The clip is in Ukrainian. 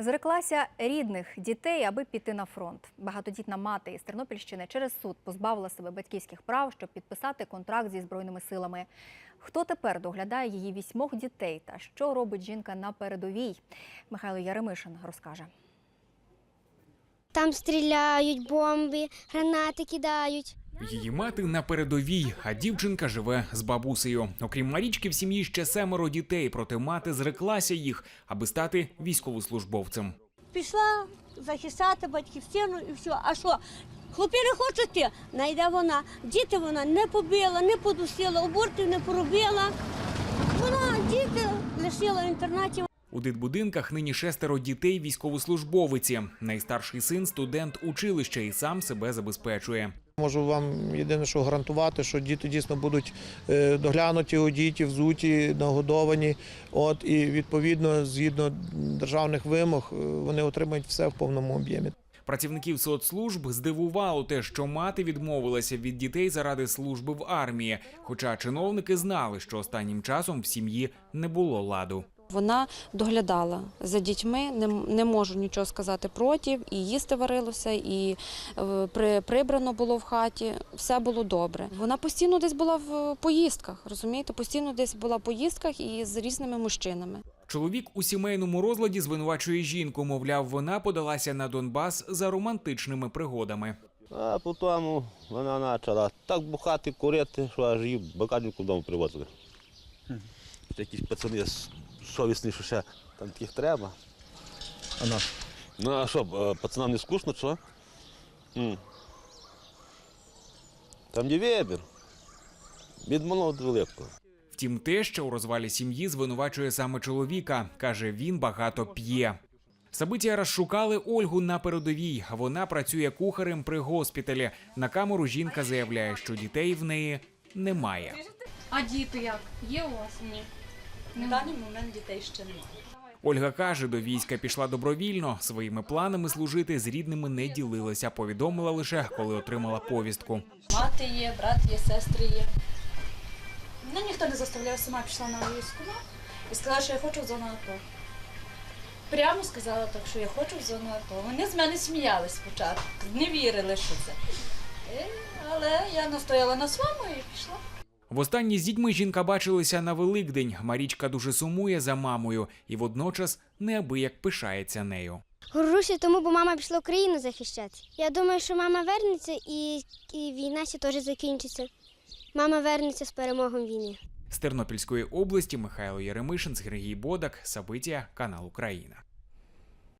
Зреклася рідних дітей, аби піти на фронт. Багатодітна мати із Тернопільщини через суд позбавила себе батьківських прав, щоб підписати контракт зі збройними силами. Хто тепер доглядає її вісьмох дітей та що робить жінка на передовій? Михайло Яремишин розкаже. Там стріляють бомби, гранати кидають. Її мати на передовій, а дівчинка живе з бабусею. Окрім Марічки, в сім'ї ще семеро дітей, проте мати зреклася їх, аби стати військовослужбовцем. пішла захищати батьківщину і все. А що? Хлопці не йти. Найде вона. Діти вона не побила, не подусила, абортів не поробила. Вона діти лишила в інтернаті. У дитбудинках нині шестеро дітей військовослужбовиці. Найстарший син студент училища і сам себе забезпечує. Можу вам єдине, що гарантувати, що діти дійсно будуть е, доглянуті, одіті, взуті, нагодовані. От і відповідно, згідно державних вимог, е, вони отримають все в повному об'ємі. Працівників соцслужб здивувало те, що мати відмовилася від дітей заради служби в армії. Хоча чиновники знали, що останнім часом в сім'ї не було ладу. Вона доглядала за дітьми, не, не можу нічого сказати проти, і їсти варилося, і е, при, прибрано було в хаті, все було добре. Вона постійно десь була в поїздках, розумієте, постійно десь була в поїздках і з різними мужчинами. Чоловік у сімейному розладі звинувачує жінку. Мовляв, вона подалася на Донбас за романтичними пригодами. А потім вона почала так бухати, курити, що аж її бакадівку вдома привозили. Якісь пацани що ще там таких треба. А на? Ну а що, е, пацанам не скучно, що? М. Там є вибір. Від малого до великого. Втім, те, що у розвалі сім'ї звинувачує саме чоловіка. каже, він багато п'є. Сабиття розшукали Ольгу на передовій. Вона працює кухарем при госпіталі. На камеру жінка заявляє, що дітей в неї немає. А діти як? Є у вас? Ні. На даний момент дітей ще немає. Ольга каже, до війська пішла добровільно. Своїми планами служити з рідними не ділилася. Повідомила лише, коли отримала повістку. Мати є, брат є, сестри є. Мене ніхто не заставляв, сама пішла на війську і сказала, що я хочу в зону АТО. Прямо сказала так, що я хочу в зону АТО. Вони з мене сміялись спочатку, не вірили, що це. Е, Але я настояла на своєму і пішла. Востаннє з дітьми жінка бачилися на Великдень. Марічка дуже сумує за мамою і водночас неабияк пишається нею. Горжуся тому, бо мама пішла Україну захищати. Я думаю, що мама вернеться і, і війна ще теж закінчиться. Мама вернеться з перемогою війни. З Тернопільської області Михайло Єремишин, Сергій Бодак, Сабиття, канал Україна.